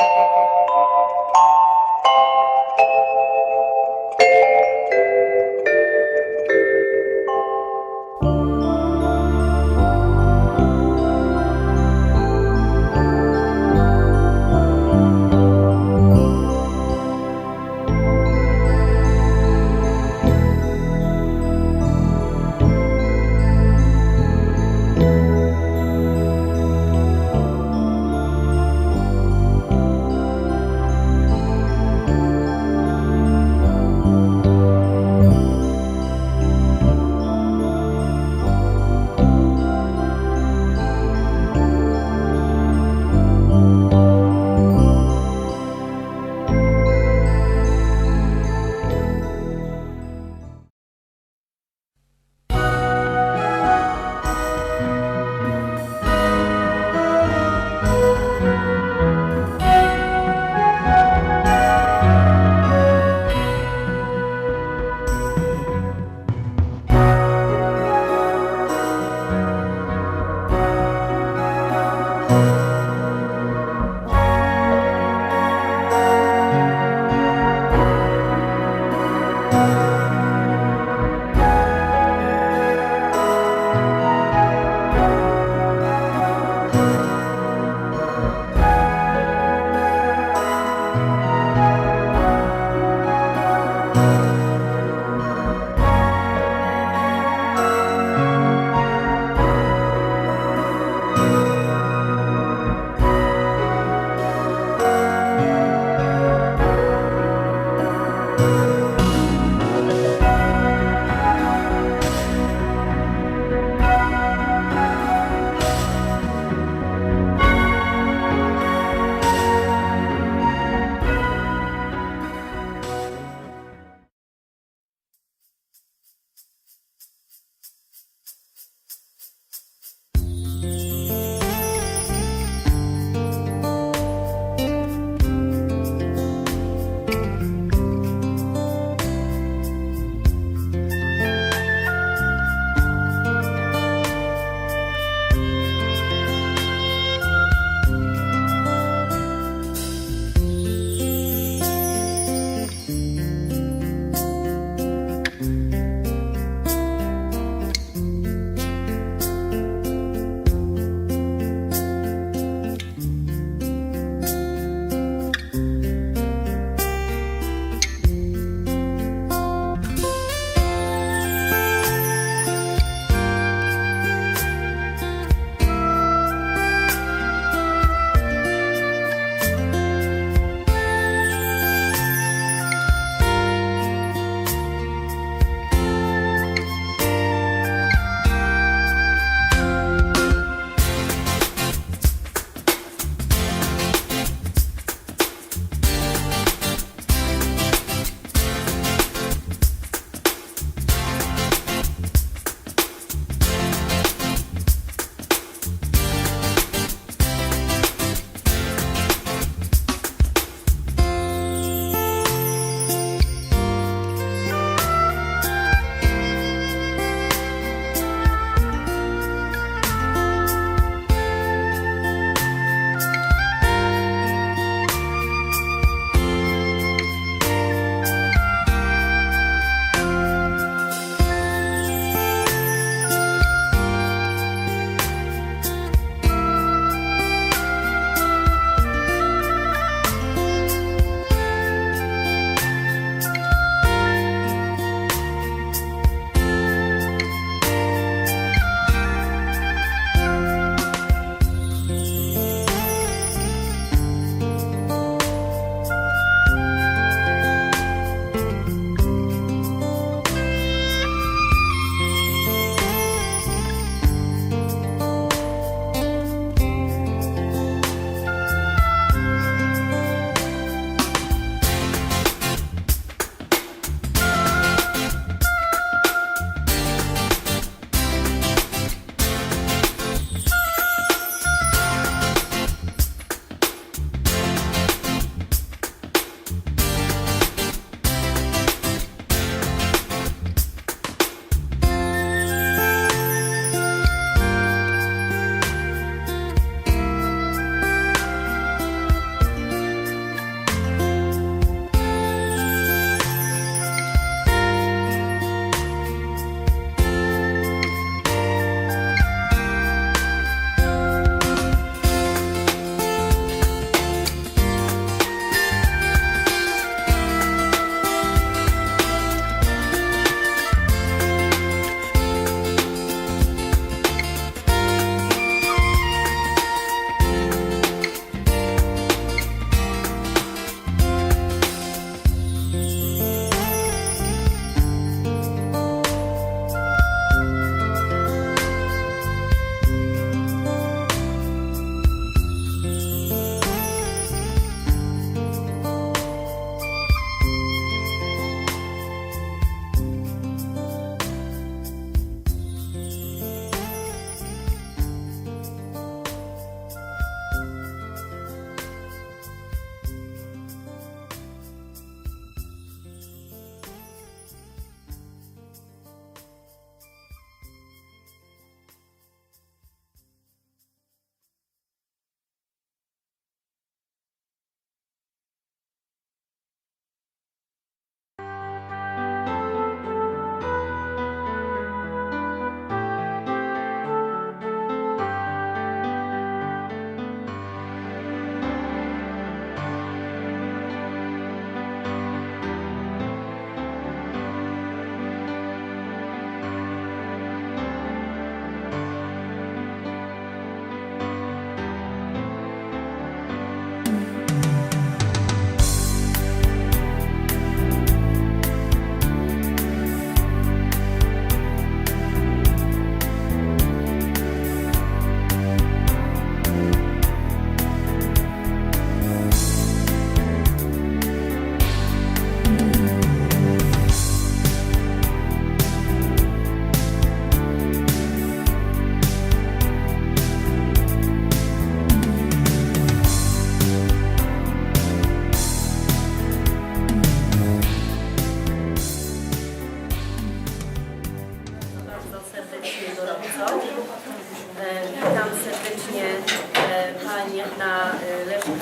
you.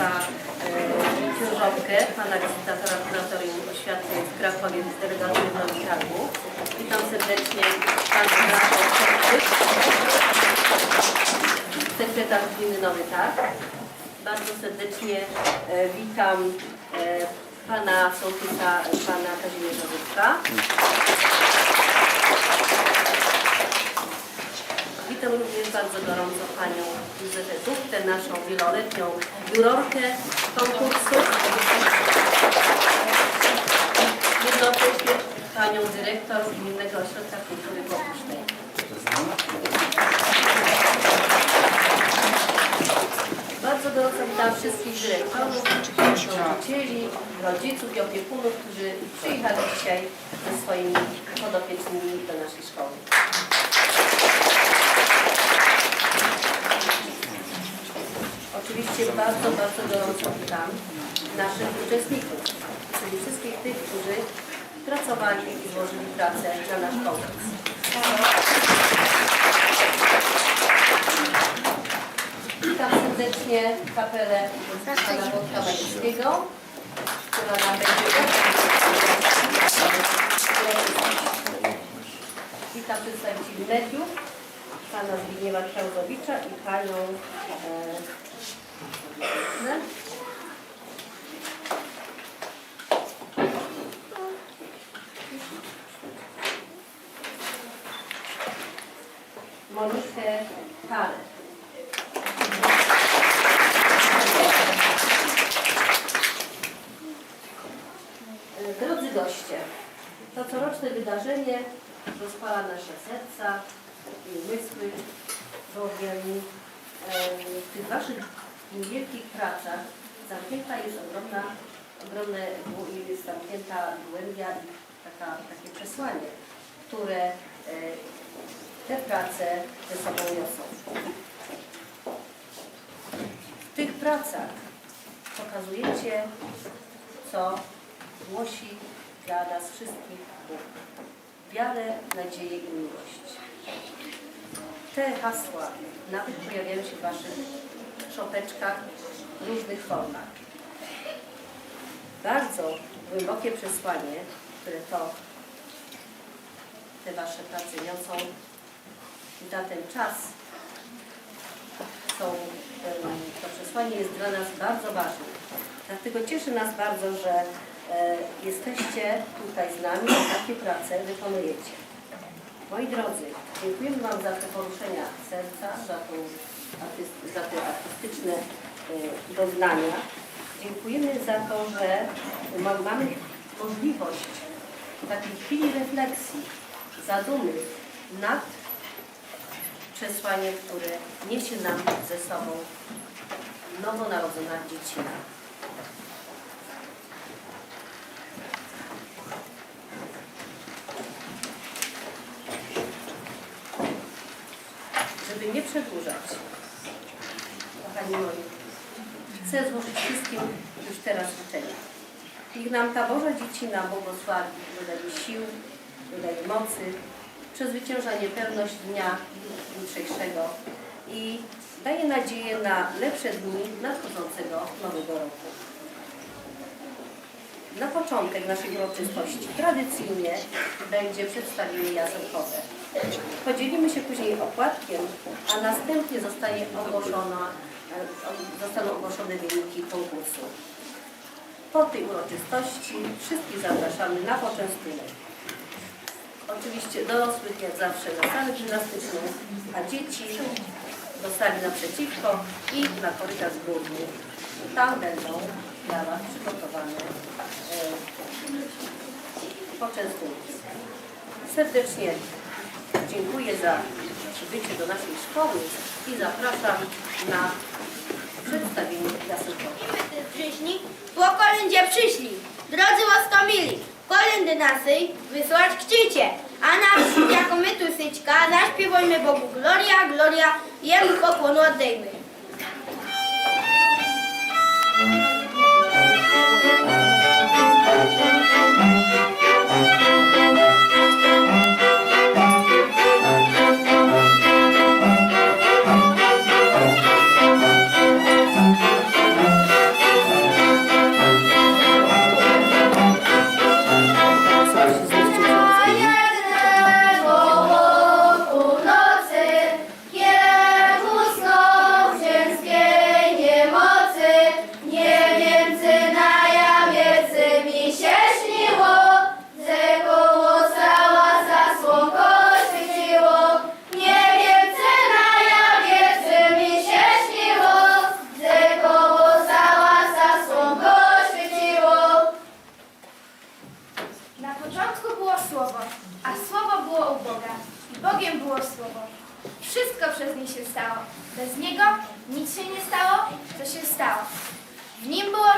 Szopkę, pana licytatora kuratorium oświaty w Krakowie z w Nowym Targu. Witam serdecznie pan Rafał sekretarz gminy Nowy Targ. Bardzo serdecznie e, witam e, pana sołtysa, pana Kazimierza Wódka. Witam również bardzo gorąco panią Józefę Duchtę, naszą wieloletnią jurorkę konkursu. Jednocześnie panią dyrektor Gminnego Ośrodka Kultury Popusznej. Bardzo gorąco witam wszystkich dyrektorów, nauczycieli, rodziców i opiekunów, którzy przyjechali dzisiaj ze swoimi podopiecznymi do naszej szkoły. Oczywiście bardzo, bardzo gorąco witam naszych uczestników, czyli wszystkich tych, którzy pracowali i złożyli pracę na nasz konkurs. Witam serdecznie kapelę pana Wodka Majewskiego, która nam będzie Witam przedstawicieli mediów, pana Zbigniewa Książowicza i panią e? Drodzy goście, to coroczne wydarzenie rozpala nasze serca i umysły, bowiem w tych waszych niewielkich pracach zamknięta jest ogromna, ogromne, jest zamknięta głębia i taka, takie przesłanie, które e, te prace ze sobą niosą. W tych pracach pokazujecie, co głosi dla nas wszystkich Bóg. Wiarę, nadzieję i miłość. Te hasła nawet pojawiają się w Waszych szopeczkach w różnych formach. Bardzo głębokie przesłanie, które to te Wasze prace niosą na ten czas są, to przesłanie jest dla nas bardzo ważne. Dlatego cieszy nas bardzo, że e, jesteście tutaj z nami i takie prace wykonujecie. Moi drodzy, dziękujemy Wam za te poruszenia serca, za, tą za te artystyczne e, doznania. Dziękujemy za to, że ma- mamy możliwość takiej chwili refleksji, zadumy nad przesłaniem, które niesie nam ze sobą nowonarodzona dziecina. Żeby nie przedłużać, kochani moi, chcę złożyć wszystkim już teraz życzenia. Niech nam ta Boża Dziecina błogosławi, dodaje sił, dodaje mocy, przezwycięża niepewność dnia jutrzejszego i daje nadzieję na lepsze dni nadchodzącego nowego roku. Na początek naszej uroczystości tradycyjnie będzie przedstawienie jazorkowe. Podzielimy się później opłatkiem, a następnie zostanie ogłoszona, e, zostaną ogłoszone wyniki konkursu. Po tej uroczystości wszystkich zapraszamy na poczęstunek. Oczywiście dorosłych jak zawsze na salę gimnastyczną, a dzieci do sali naprzeciwko i na korytarz główny. Tam będą dla Was przygotowane e, poczęstunki. Serdecznie dziękuję za przybycie do naszej szkoły i zapraszam na przedstawienie jasenkowe. przyszli, po kolędzie przyszli, drodzy łaskomili, kolędy naszej wysłać chcicie, a nas, jako my tu syćka, zaśpiewajmy Bogu Gloria, Gloria, Jemu pokłonu oddejmy.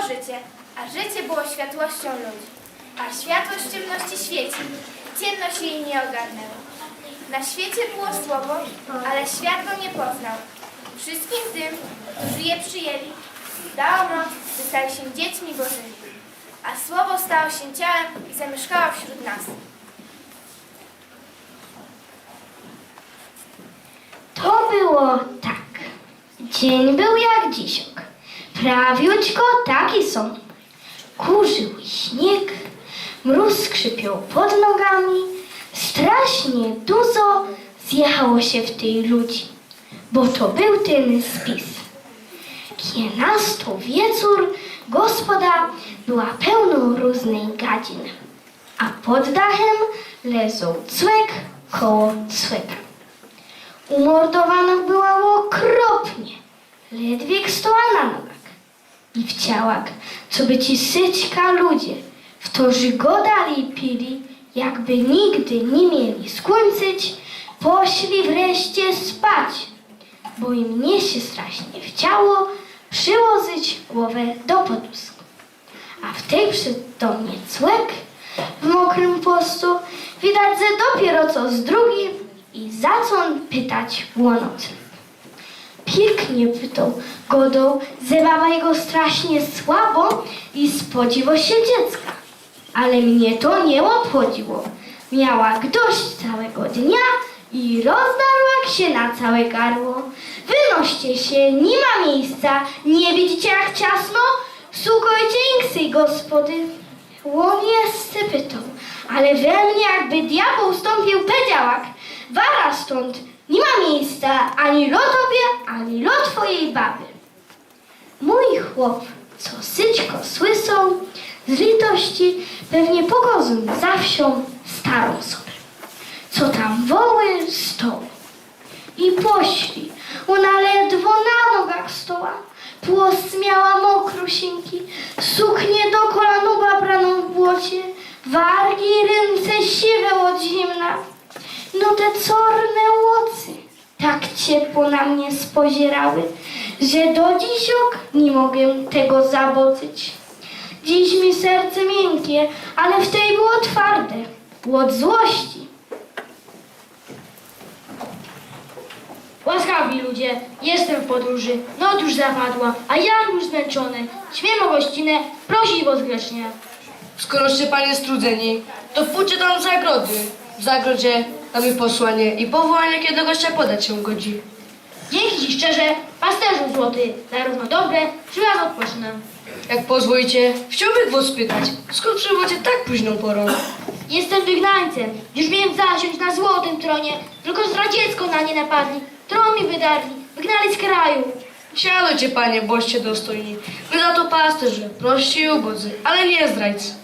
Życie, a życie było światłością ludzi. A światłość w ciemności świeci, ciemność jej nie ogarnęła. Na świecie było słowo, ale świat go nie poznał. Wszystkim tym, którzy je przyjęli, dało moc, by stali się dziećmi Bożymi. A słowo stało się ciałem i zamieszkało wśród nas. To było tak. Dzień był jak dzisiok. Prawiutko taki są. Kurzył śnieg, mróz skrzypiał pod nogami. Strasznie dużo zjechało się w tej ludzi, bo to był ten spis. Kienasto wieczór gospoda była pełną różnej gadzin, a pod dachem leżał cłek koło cłeka. Umordowana była okropnie, ledwie stała na nogach. I w ciałach, co by ci syćka ludzie, w to żygodali i pili, jakby nigdy nie mieli skończyć, poszli wreszcie spać, bo im nie się strasznie chciało przyłożyć głowę do podusku. A w tej przytomnie cłek w mokrym postu widać, że dopiero co z drugim i zaczął pytać łonot. Pięknie pytał godą, że baba jego strasznie słabo i spodziło się dziecka. Ale mnie to nie obchodziło. Miała dość całego dnia i rozdarła się na całe gardło. Wynoście się, nie ma miejsca, nie widzicie jak ciasno? Szukajcie inksy, gospody. Łonie spytał, ale we mnie jakby diabeł wstąpił pedziałak. Wara stąd, nie ma miejsca ani lo tobie, ani lo twojej baby. Mój chłop, co syćko słysą, z litości pewnie pogodzą za wsią starą sobie, co tam woły stołu. I pośli, ona ledwo na nogach stoła, płos miała mokrusieńki, suknię do kolan ubraną w błocie, wargi ręce siwe od zimna. No te czarne łocy tak ciepło na mnie spozierały, że do dzisiok nie mogę tego zabocyć. Dziś mi serce miękkie, ale w tej było twarde, od złości. Łaskawi ludzie, jestem w podróży, noc już zapadła, a ja już zmęczony. Śmiem o gościnę, prosić was grzecznie. Skoroście panie strudzeni, to pójdźcie tam w zagrody. W zagrodzie mamy posłanie i powołanie, kiedy gościa podać się godzi. Dzięki ci szczerze, pasterzu złoty, zarówno dobre, że ja odpocznę. Jak pozwolicie, chciałbym was spytać, skąd przybywacie tak późną porą? Jestem wygnańcem, już miałem zasiąść na złotym tronie, tylko zdradziecko na nie napadli, tron mi wydarli, wygnali z kraju. Siadajcie panie, boście dostojni. My za to pasterze, prości i ubodzy, ale nie zdrajcy.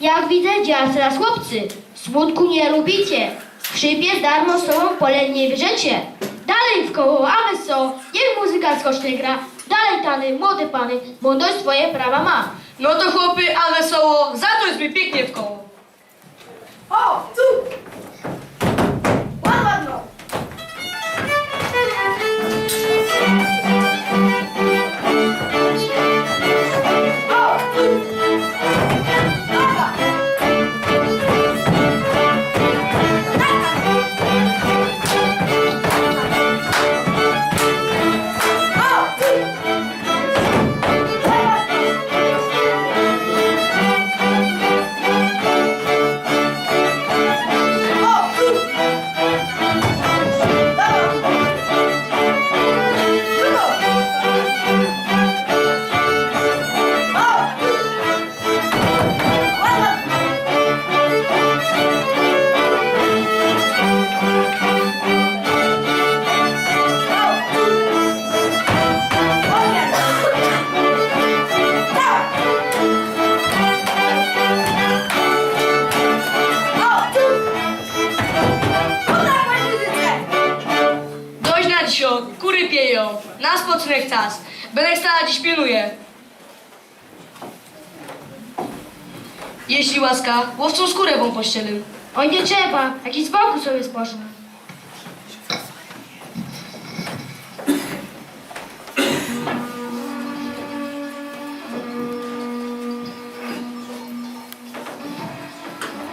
Jak widzę, dziarce raz chłopcy, smutku nie lubicie, przypie darmo sobą pole nie bierzecie. Dalej w koło, a wesoło, niech muzyka skocznie gra, dalej tany, młode pany, mądrość swoje prawa ma. No to chłopy, a wesoło, za to jest mi pięknie w koło. O, tu! łaska, łowcą skórę wą pościelym. Oj, nie trzeba, jakiś z boku sobie spoczna.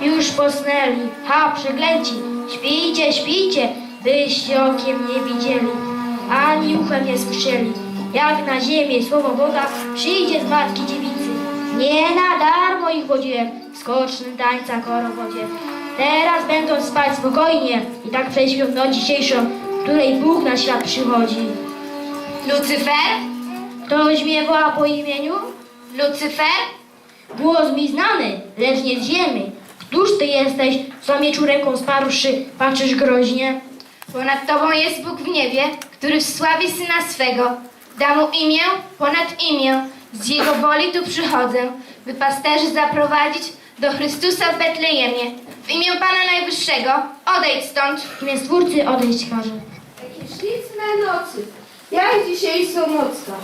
Już posnęli, ha, przeglęci, śpijcie, śpijcie, byście okiem nie widzieli, ani uchem nie słyszeli, jak na ziemię słowo Boga przyjdzie z matki nie na darmo ich wodziłem w skocznym tańca korowodzie. Teraz będą spać spokojnie i tak prześpią noc dzisiejszą, w której Bóg na świat przychodzi. Lucyfer? Ktoś mnie woła po imieniu? Lucyfer? Głos mi znany, lecz nie z ziemi. Któż ty jesteś, co mieczu ręką sparłszy, patrzysz groźnie? Ponad tobą jest Bóg w niebie, który wsławi Syna swego. Da mu imię ponad imię. Z jego woli tu przychodzę, by pasterzy zaprowadzić do Chrystusa w Betlejemie. W imię Pana Najwyższego odejdź stąd. W imię Stwórcy odejść każe. Jakie śliczne nocy, jak dzisiaj są nocna.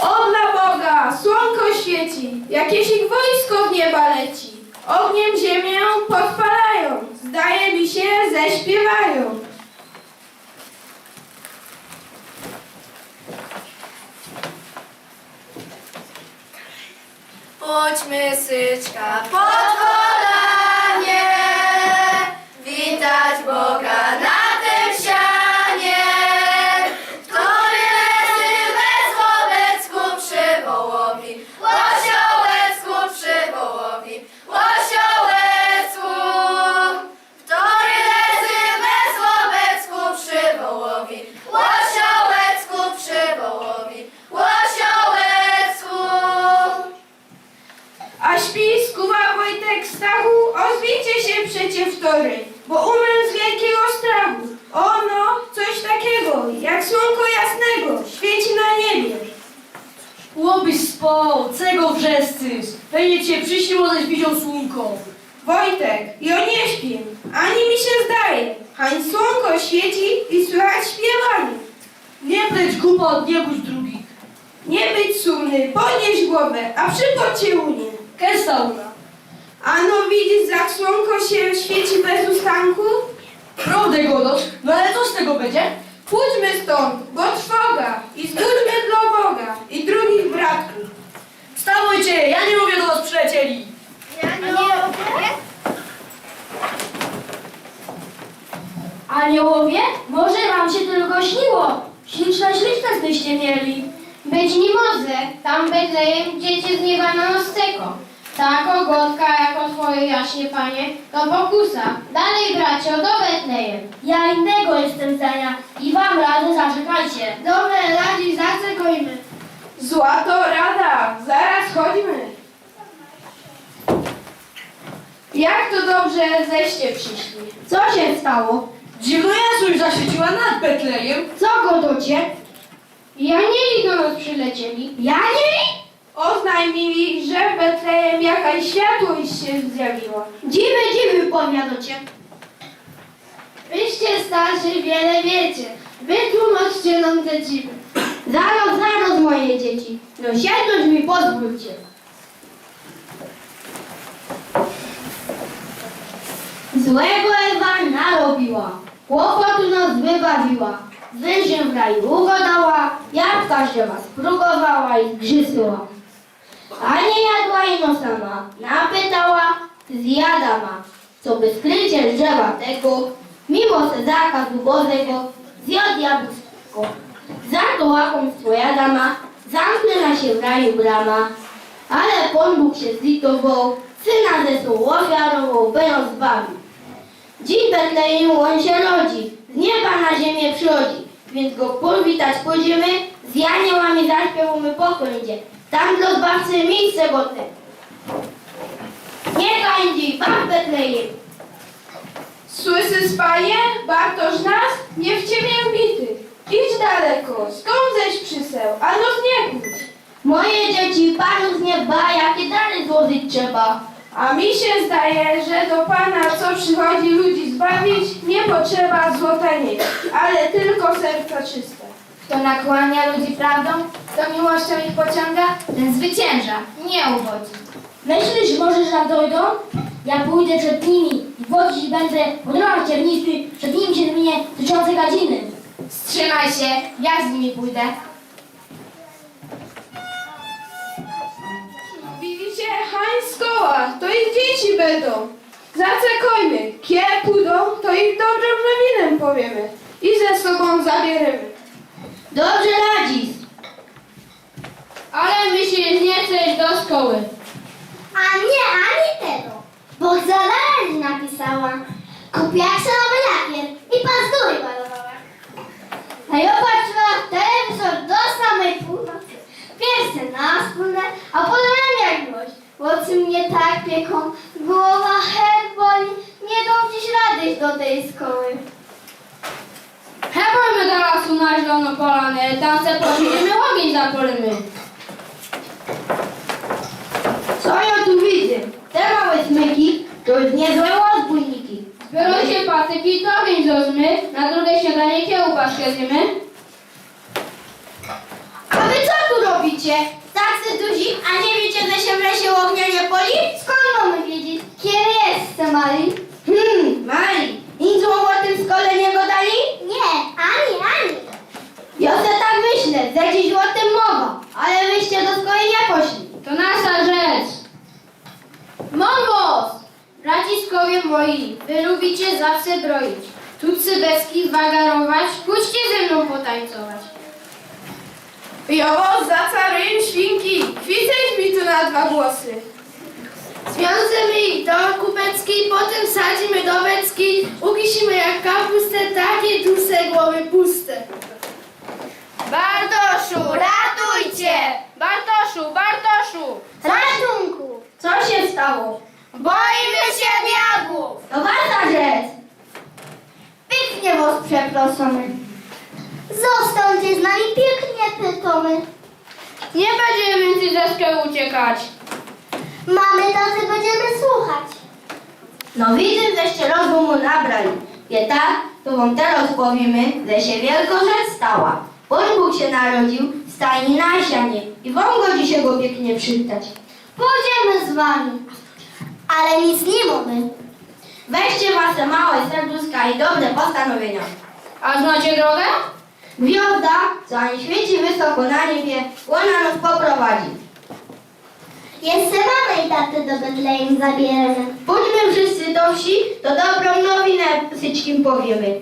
O dla Boga, słonko świeci, jakieś ich wojsko z nieba leci. Ogniem ziemię podpalają, zdaje mi się, ześpiewają. Pójdźmy syczka pod kolanie, witać Boga na tym sianie, który leży bez wobec przy wołowi, łosiołecku przy wołowi, łosiołecku, który leży bez wobec przy wołowi, łosiołecku przy wołowi, łosiołecku. A śpi skuwa Wojtek Stachu, ozwijcie się przecie wtory, bo umrę z wielkiego strachu. Ono, coś takiego, jak słonko jasnego, świeci na niebie. Łobyś spał, czego wrzeszczysz? Pewnie cię przyśniło ze śpią słonką. Wojtek, ja nie śpię, ani mi się zdaje. Hań słonko świeci i słychać śpiewanie. Nie pleć głupot, nie budź drugich. Nie być sumny, podnieś głowę, a przypod cię unie. Kesauna. Ano widzisz, jak słonko się świeci bez ustanku? Prawdę godosz, no ale co z tego będzie? Pójdźmy stąd, bo trwoga i zbudźmy dla Boga i drugich bratków. Wstawajcie, ja nie mówię do was przyjacieli. Aniołowie? Może wam się tylko śniło. Śliczne śliczne byście mieli. Być nie może, tam Betlejem dziecię z nieba na nostego. Ta kogotka, jako twoje jaśnie panie, to pokusa. Dalej bracio, do Betlejem. Ja innego jestem zdania i wam radzę zaczekajcie. Dobre radzi, zaczekajmy. Zła to rada, zaraz chodźmy. Jak to dobrze, zeście przyszli. Co się stało? Dziwna jasność zaświeciła nad Betlejem. Co godocie? Janieli do nas przylecieli. Janieli? Oznajmili, że w Betlejem jakaś światłość się zjawiła. Dziwy, dziwy powiadocie. Wyście starsi wiele wiecie. Wytłumaczcie nam te dziwy. Zaraz, zaraz moje dzieci. Dosięgnąć mi pozwólcie. Złego Ewa narobiła, kłopotu nas wybawiła, wyżym w raju ugodała, jabłka was próbowała i zgrzysyła. A nie jadła ino sama, napytała, zjada ma, co by skrycie drzewa tego, mimo se zakazu Bożego, zjadł jabłko. Za to łakomstwo jadama, zamknęła się w raju brama, ale Pan Bóg się zlitował, syna ze sobą ofiarował, by ją zbawił. Dziś Betlejemu on się rodzi, z nieba na ziemię przychodzi, więc go powitać pójdziemy, z janiołami zaśpiewamy pokońdzie. Tam dla zbawcy miejsce godne. Nie gańdzi, pan Betlejem. Słyszysz, panie? Bartosz nas? Nie w ciebie bity. Idź daleko, skąd ześ przyseł, ano z niegóż. Moje dzieci panu z nieba, jakie dary złożyć trzeba. A mi się zdaje, że do Pana, co przychodzi ludzi zbawić, nie potrzeba złota nić, ale tylko serca czyste. Kto nakłania ludzi prawdą, kto miłością ich pociąga, ten zwycięża, nie uwodzi. Myślisz, może, że dojdą? Ja pójdę przed nimi i wodzić będę po drogach ciernisty, przed nimi się zmienię tyczące gadziny. Wstrzymaj się, ja z nimi pójdę. Widzicie, hań z koła, święta, to i dzieci będą. Zacekojmy, kie pójdą, to ich dobrym nowinem powiemy i ze sobą zabierzemy. Dobrze radzisz. Ale się nie chce iść do szkoły. A nie, ani tego. Bo zależy napisała. Kupiła się nowy lakier i pazdury malowała. A ja patrzyła w telewizor do samej północy. Pierw na wspólne, a potem jak gość. Oczy mnie tak pieką, głowa head boli. Nie dam dziś rady do tej szkoły. Hebojmy do lasu na zieloną polanę, tam se posiedziemy, ogień zapalimy. Co ja tu widzę? Te małe smyki to już niezłe rozbójniki. Biorą się patyki, to ogień zozmy, na drugie śniadanie kiełbaskę zjemy. A wy co tu robicie? Tacy duzi, a nie wiecie, że się w lesie ognia nie poli? Skąd mamy wiedzieć, kiedy jest Mali? Hmm, Mali, nic wam o tym w szkole nie gadali? Nie, ani, ani. Ja se tak myślę, że dziś o tym mowa, ale wyście do szkoły nie poszli. To nasza rzecz. Mongos! Braciskowie moi, wy lubicie zawsze broić. Tucy beski wagarować, pójdźcie ze mną potańcować. Jowo, zacaruję świnki, kwiczeć mi tu na dwa głosy. Zwiążemy ich do kupeckiej, potem sadzimy do beczki, ukisimy jak kapustę, takie duże głowy puste. Bartoszu, ratujcie! Bartoszu, Bartoszu! Ratunku! Co się stało? Boimy się diabłów! To wasza rzecz. Pięknie was przeprosimy. Zostańcie z nami pięknie pytomy. Nie będziemy więcej ze szkoły uciekać. Mamy tacy będziemy słuchać. No widzę, żeście rozumu nabrali. Tak, to wam teraz powiemy, że się wielka rzecz stała. Pan Bóg się narodził w stajni na sianie i wam godzi się go pięknie przywitać. Pójdziemy z wami. Ale nic nie mamy. Weźcie wasze małe serduszka i dobre postanowienia. A znacie drogę? Gwiazda, co ani świeci wysoko na niebie, ona nas poprowadzi. Jeszcze mamy i taty do Betlejem zabieramy. Pójdźmy wszyscy do wsi, to dobrą nowinę wszystkim powiemy.